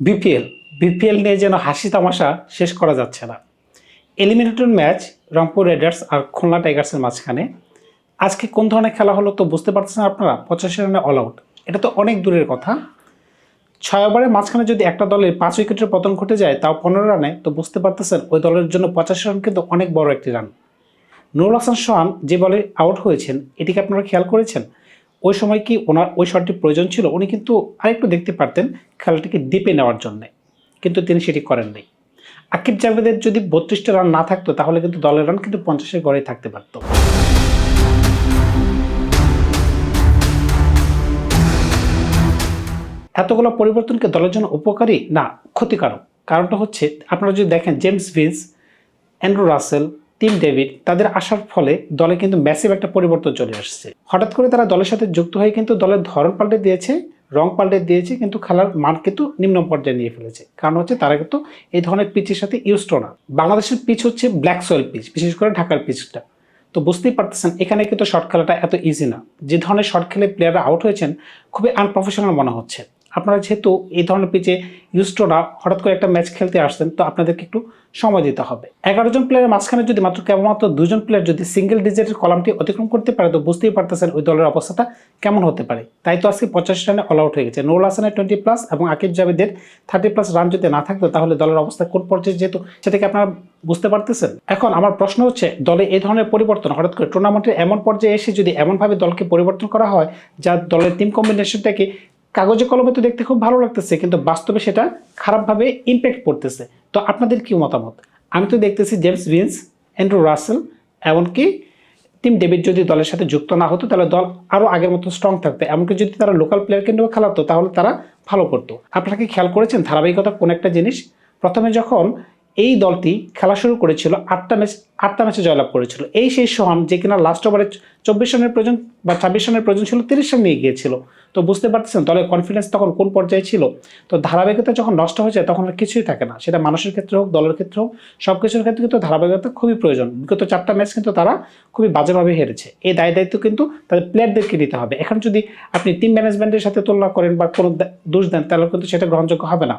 BPL BPL নিয়ে যেন হাসি তামাশা শেষ করা যাচ্ছে না। এলিমিনেটর ম্যাচ রংপুর রেডার্স আর খুলনা টাইগার্সের মাঝখানে। আজকে কোন ধরনের খেলা হলো তো বুঝতে পারছেন আপনারা? পঁচাশি রানে অল আউট এটা তো অনেক দূরের কথা। ছয় ওভারের মাঝখানে যদি একটা দলের পাঁচ উইকেটের পতন ঘটে যায়, তাও পনেরো রানে, তো বুঝতে পারতেছেন ওই দলের জন্য পঁচাশি রান কিন্তু অনেক বড় একটি রান। নুরুল হাসান সোহান যে বলে আউট হয়েছেন, এটিকে আপনারা খেয়াল করেছেন? ওই সময় কি ওনার ওই শটটি প্রয়োজন ছিল? উনি কিন্তু আরেকটু দেখতে পারতেন খেলাটিকে ডিপে নেওয়ার জন্যে। কিন্তু তিনি সেটি করেননি। আকিব জাভেদের যদি বত্রিশটা রান না থাকতো, তাহলে কিন্তু দলের রান কিন্তু পঞ্চাশের গড়েই থাকতে পারতো। এতগুলো পরিবর্তনকে দলের জন্য উপকারী? না, ক্ষতিকারক। কারণটা হচ্ছে, আপনারা যদি দেখেন, James Vince, Andrew Russell Tim David তাদের আসার ফলে দলে কিন্তু ম্যাসিভ একটা পরিবর্তন চলে আসছে। হঠাৎ করে তারা দলের সাথে যুক্ত হয়ে কিন্তু দলের ধরন পাল্টে দিয়েছে, রং পাল্টে দিয়েছে, কিন্তু খেলার মান কিন্তু নিম্ন পর্যায়ে নিয়ে ফেলেছে। কারণ হচ্ছে তারা কিন্তু এই ধরনের পিচের সাথে ইউজড না। বাংলাদেশের পিচ হচ্ছে ব্ল্যাক সয়েল পিচ বিশেষ করে ঢাকার পিচটা তো বুঝতেই পারতেছেন, এখানে কিন্তু শর্ট খেলাটা এত ইজি না। যে ধরনের শর্ট খেলে প্লেয়াররা আউট হয়েছেন, খুবই আনপ্রফেশনাল মনে হচ্ছে। আপনারা যেহেতু এই ধরনের পিচে ইউজটোরা হঠাৎ করে একটা ম্যাচ খেলতে আসছেন, তো আপনাদেরকে একটু সময় দিতে হবে। এগারো জন প্লেয়ারের মাঝখানে যদি মাত্র কেবলমাত্র দুজন প্লেয়ার যদি সিঙ্গেল ডিজিটের কলামটি অতিক্রম করতে পারে, তো বুঝতেই পারতেছেন ওই দলের অবস্থাটা কেমন হতে পারে। তাই তো আজকে পঁচাশি রানে অল আউট হয়ে গেছে। নুরুল হাসানের টোয়েন্টি প্লাস এবং আকিব জাভেদের থার্টি প্লাস রান যদি না থাকতো, তাহলে দলের অবস্থা কোন পর্যায়ে যেহেতু সেটাকে আপনারা বুঝতে পারতেছেন? এখন আমার প্রশ্ন হচ্ছে, দলে এই ধরনের পরিবর্তন, হঠাৎ করে টুর্নামেন্টের এমন পর্যায়ে এসে যদি এমনভাবে দলকে পরিবর্তন করা হয়, যা দলের টিম কম্বিনেশনটাকে কাগজে কলমে তো দেখতে খুব ভালো লাগতেছে, কিন্তু বাস্তবে সেটা খারাপভাবে ইম্প্যাক্ট পড়তেছে। তো আপনাদের কি মতামত? আমি তো দেখতেছি জেমস ভিন্স অ্যান্ড্রু রাসেল এমনকি টিম ডেভিড যদি দলের সাথে যুক্ত না হতো, তাহলে দল আরও আগের মতো স্ট্রং থাকতো। এমনকি যদি তারা লোকাল প্লেয়ারকে নিয়েও খেলাতো, তাহলে তারা ভালো করতো। আপনারা কি খেয়াল করেছেন ধারাবাহিকতা কোন একটা জিনিস? প্রথমে যখন এই দলটি খেলা শুরু করেছিল আটটা ম্যাচ, আটটা ম্যাচে জয়লাভ করেছিল। এই সেই সোহান যে কিনা লাস্ট ওভারে চব্বিশ রানের প্রয়োজন বা ছাব্বিশ রানের প্রয়োজন ছিল, তিরিশ রান নিয়ে গিয়েছিল। তো বুঝতে পারতেছেন দলের কনফিডেন্স তখন কোন পর্যায়ে ছিল? তো ধারাবাহিকতা যখন নষ্ট হয়ে যায় তখন আর কিছুই থাকে না। সেটা মানুষের ক্ষেত্রে হোক, দলের ক্ষেত্রে হোক সব কিছুর ক্ষেত্রে কিন্তু ধারাবাহিকতা খুবই প্রয়োজন। বিগত চারটা ম্যাচ কিন্তু তারা খুবই বাজেভাবে হেরেছে। এই দায় দায়িত্ব কিন্তু তাদের প্লেয়ারদেরকে নিতে হবে। এখন যদি আপনি টিম ম্যানেজমেন্টের সাথে তুলনা করেন বা কোনো দোষ দেন, তাহলে কিন্তু সেটা গ্রহণযোগ্য হবে না।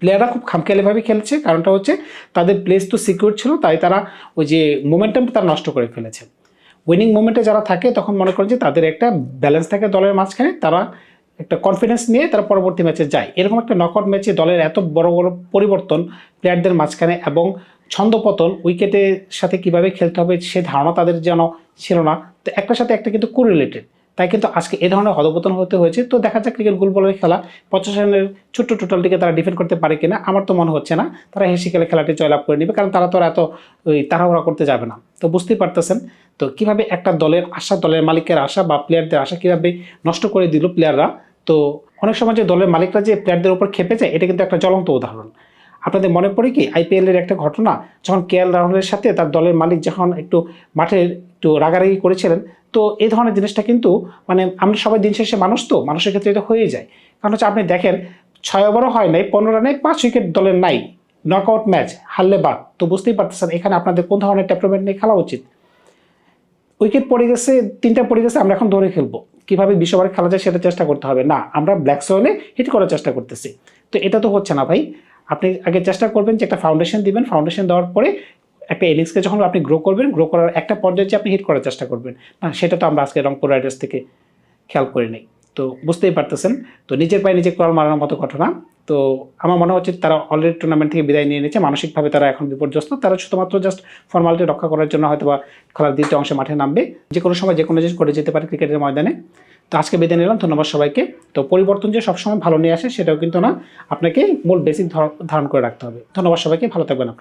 প্লেয়াররা খুব খামখেয়ালিভাবে খেলছে। কারণটা হচ্ছে তাদের প্লেস তো সিকিউর ছিল, তাই তারা ওই যে মোমেন্টাম তারা নষ্ট করে ফেলেছে। উইনিং মোমেন্টে যারা থাকে, তখন মনে করেন যে তাদের একটা ব্যালেন্স থাকে দলের মাঝখানে, তারা একটা কনফিডেন্স নিয়ে তারা পরবর্তী ম্যাচে যায়। এরকম একটা নকআউট ম্যাচে দলের এত বড় বড় পরিবর্তন প্লেয়ারদের মাঝখানে এবং ছন্দপতন উইকেটের সাথে কীভাবে খেলতে হবে সে ধারণা তাদের যেন ছিল না। তো একটার সাথে একটা কিন্তু কোরিলেটেড তাই কিন্তু আজকে এ ধরনের হদপতন হতে হয়েছে। তো দেখা যাক ক্রিকেট গোল বলের খেলা পঞ্চাশ রানের ছোট্ট টোটালটিকে তারা ডিফেন্ড করতে পারে কিনা, আমার তো মনে হচ্ছে না। তারা হেসে খেলে খেলাটি জয়লাভ করে নেবে, কারণ তারা তো এত, ওই তাড়াহুড়া করতে যাবে না। তো বুঝতেই পারতেছেন। তো কীভাবে একটা দলের আশা, দলের মালিকের আশা বা প্লেয়ারদের আশা কীভাবে নষ্ট করে দিল প্লেয়াররা তো অনেক সময় যে দলের মালিকরা যে প্লেয়ারদের উপর খেপে যায়, এটা কিন্তু একটা জ্বলন্ত উদাহরণ। আপনাদের মনে পড়ে কি? আইপিএলের একটা ঘটনা, যখন কে এল রাহুলের সাথে তার দলের মালিক যখন একটু মাঠে একটু রাগারাগি করেছিলেন। তো এই ধরনের জিনিসটা কিন্তু মানে আমরা সবাই দিন শেষে মানুষ তো, মানুষের ক্ষেত্রে এটা হয়ে যায়। কারণ হচ্ছে আপনি দেখেন, ছয় ওভারও হয় নাই, পনেরো রানে পাঁচ উইকেট দলের নাই। নকআউট ম্যাচ হারলে বাদ। তো বুঝতেই পারতেছেন, এখানে আপনাদের কোন ধরনের টেপমেন্ট নিয়ে খেলা উচিত? উইকেট পড়ে গেছে, তিনটা পড়ে গেছে, আমরা এখন ধরে খেলব। কীভাবে বিশ্ববারে খেলা যায় সেটা চেষ্টা করতে হবে। না, আমরা ব্ল্যাক সোয়েলে হিট করার চেষ্টা করতেছি। তো এটা তো হচ্ছে না ভাই। আপনি আগে চেষ্টা করবেন যে একটা ফাউন্ডেশন দিবেন। ফাউন্ডেশন দেওয়ার পরে একটা ইনিংসকে যখন আপনি গ্রো করবেন গ্রো করার একটা পর্যায়ে যে আপনি হিট করার চেষ্টা করবেন, না, সেটা তো আমরা আজকে রংপুর রাইডার্স থেকে খেয়াল করি নাই। তো বুঝতেই পারতেছেন, তো নিজের পায়ে নিজে করাল মারানোর মতো ঘটনা। তো আমার মনে হচ্ছে তারা অলরেডি টুর্নামেন্ট থেকে বিদায় নিয়ে নিয়েছে, মানসিকভাবে তারা এখন বিপর্যস্ত, তারা শুধুমাত্র জাস্ট ফর্মালিটি রক্ষা করার জন্য হয়তো বা খেলার দ্বিতীয় অংশে মাঠে নামবে। যে কোনো সময় যে কোনো জিনিস ঘটে যেতে পারে ক্রিকেটের ময়দানে। তো আজকে বিদায় নিলাম, ধন্যবাদ সবাইকে। তো পরিবর্তন যে সবসময় ভালো নিয়ে আসে সেটাও কিন্তু না, আপনাকে মূল বেসিক ধারণ করে রাখতে হবে। ধন্যবাদ সবাইকে, ভালো থাকবেন আপনারা।